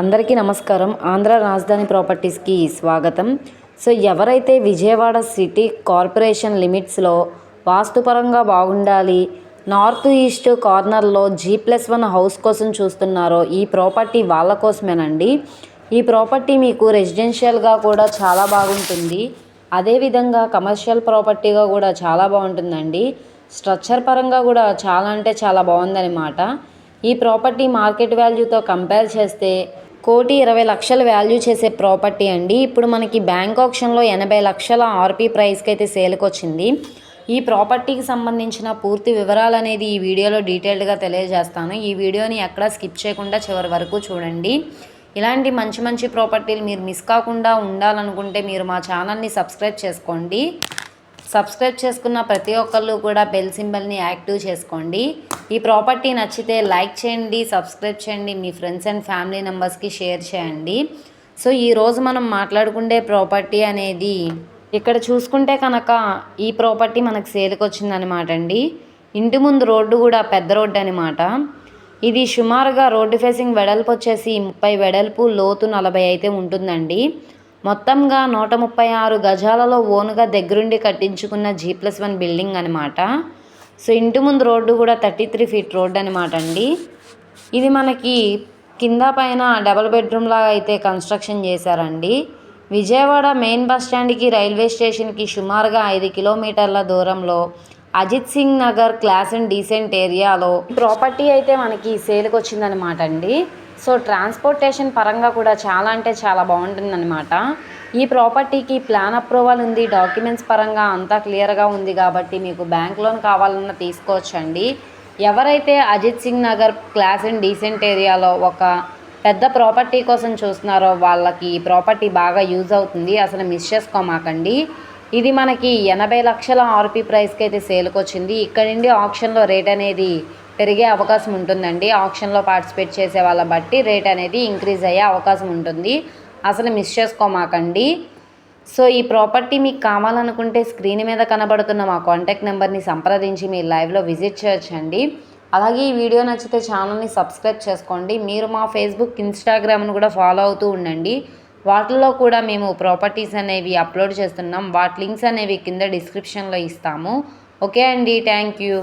అందరికీ నమస్కారం. ఆంధ్ర రాజధాని ప్రాపర్టీస్కి స్వాగతం. సో ఎవరైతే విజయవాడ సిటీ కార్పొరేషన్ లిమిట్స్లో వాస్తుపరంగా బాగుండాలి నార్త్ ఈస్ట్ కార్నర్లో జీ ప్లస్ వన్ హౌస్ కోసం చూస్తున్నారో ఈ ప్రాపర్టీ వాళ్ళ కోసమేనండి. ఈ ప్రాపర్టీ మీకు రెసిడెన్షియల్గా కూడా చాలా బాగుంటుంది. అదేవిధంగా కమర్షియల్ ప్రాపర్టీగా కూడా చాలా బాగుంటుందండి. స్ట్రక్చర్ పరంగా కూడా చాలా అంటే చాలా బాగుందన్నమాట. ఈ ప్రాపర్టీ మార్కెట్ వాల్యూతో కంపేర్ చేస్తే కోటి ఇరవై లక్షల వాల్యూ చేసే ప్రాపర్టీ అండి. ఇప్పుడు మనకి బ్యాంక్ ఆప్షన్లో ఎనభై లక్షల ఆర్పీ ప్రైస్కి అయితే సేల్కి వచ్చింది ఈ ప్రాపర్టీకి సంబంధించిన పూర్తి వివరాలు అనేది ఈ వీడియోలో డీటెయిల్డ్గా తెలియజేస్తాను. ఈ వీడియోని ఎక్కడా స్కిప్ చేయకుండా చివరి వరకు చూడండి. ఇలాంటి మంచి మంచి ప్రాపర్టీలు మీరు మిస్ కాకుండా ఉండాలనుకుంటే మీరు మా ఛానల్ని సబ్స్క్రైబ్ చేసుకోండి. సబ్స్క్రైబ్ చేసుకున్న ప్రతి ఒక్కళ్ళు కూడా బెల్ సింబల్ని యాక్టివ్ చేసుకోండి. ఈ ప్రాపర్టీ నచ్చితే లైక్ చేయండి సబ్స్క్రైబ్ చేయండి మీ ఫ్రెండ్స్ అండ్ ఫ్యామిలీ మెంబర్స్కి షేర్ చేయండి. సో ఈరోజు మనం మాట్లాడుకుండే ప్రాపర్టీ అనేది ఇక్కడ చూసుకుంటే కనుక ఈ ప్రాపర్టీ మనకు సేల్కి వచ్చిందనమాట అండి. ఇంటి ముందు రోడ్డు కూడా పెద్ద రోడ్డు అనమాట ఇది సుమారుగా రోడ్డు ఫేసింగ్ వెడల్పు వచ్చేసి ముప్పై వెడల్పు లోతు నలభై అయితే ఉంటుందండి. మొత్తంగా నూట ముప్పై ఆరు గజాలలో ఓనుగా దగ్గరుండి కట్టించుకున్న జీ ప్లస్ వన్ బిల్డింగ్ అనమాట సో ఇంటి ముందు రోడ్డు కూడా థర్టీ త్రీ ఫీట్ రోడ్డు అనమాట అండి. ఇది మనకి కింద పైన డబల్ బెడ్రూమ్ లాగా అయితే కన్స్ట్రక్షన్ చేశారండి. విజయవాడ మెయిన్ బస్ స్టాండ్కి రైల్వే స్టేషన్కి సుమారుగా ఐదు కిలోమీటర్ల దూరంలో Ajit Singh Nagar class and decent ఏరియాలో ప్రాపర్టీ అయితే మనకి సేల్కి వచ్చిందనమాట అండి. సో ట్రాన్స్పోర్టేషన్ పరంగా కూడా చాలా అంటే చాలా బాగుంటుందన్నమాట. ఈ ప్రాపర్టీకి ప్లాన్ అప్రూవల్ ఉంది డాక్యుమెంట్స్ పరంగా అంతా క్లియర్గా ఉంది కాబట్టి మీకు బ్యాంక్ లోన్ కావాలన్నా తీసుకోవచ్చండి. ఎవరైతే Ajit Singh Nagar class and decent ఏరియాలో ఒక పెద్ద ప్రాపర్టీ కోసం చూస్తున్నారో వాళ్ళకి ఈ ప్రాపర్టీ బాగా యూజ్ అవుతుంది. అసలు మిస్ చేసుకోమాకండి. ఇది మనకి ఎనభై లక్షల ఆర్పీ ప్రైస్కి అయితే సేల్కి వచ్చింది ఇక్కడ నుండి ఆప్షన్లో రేట్ అనేది పెరిగే అవకాశం ఉంటుందండి. ఆప్షన్లో పార్టిసిపేట్ చేసే వాళ్ళ బట్టి రేట్ అనేది ఇంక్రీజ్ అయ్యే అవకాశం ఉంటుంది. అసలు మిస్ చేసుకోమాకండి. సో ఈ ప్రాపర్టీ మీకు కావాలనుకుంటే స్క్రీన్ మీద కనబడుతున్న మా కాంటాక్ట్ నెంబర్ని సంప్రదించి మీ లైవ్లో విజిట్ చేయొచ్చండి అలాగే ఈ వీడియో నచ్చితే ఛానల్ని సబ్స్క్రైబ్ చేసుకోండి. మీరు మా ఫేస్బుక్ ఇన్స్టాగ్రామ్ను కూడా ఫాలో అవుతూ ఉండండి. వాటిల్లో కూడా మేము ప్రాపర్టీస్ అనేవి అప్లోడ్ చేస్తున్నాం. వాటి లింక్స్ అనేవి కింద డిస్క్రిప్షన్లో ఇస్తాము. ఓకే అండి. Thank you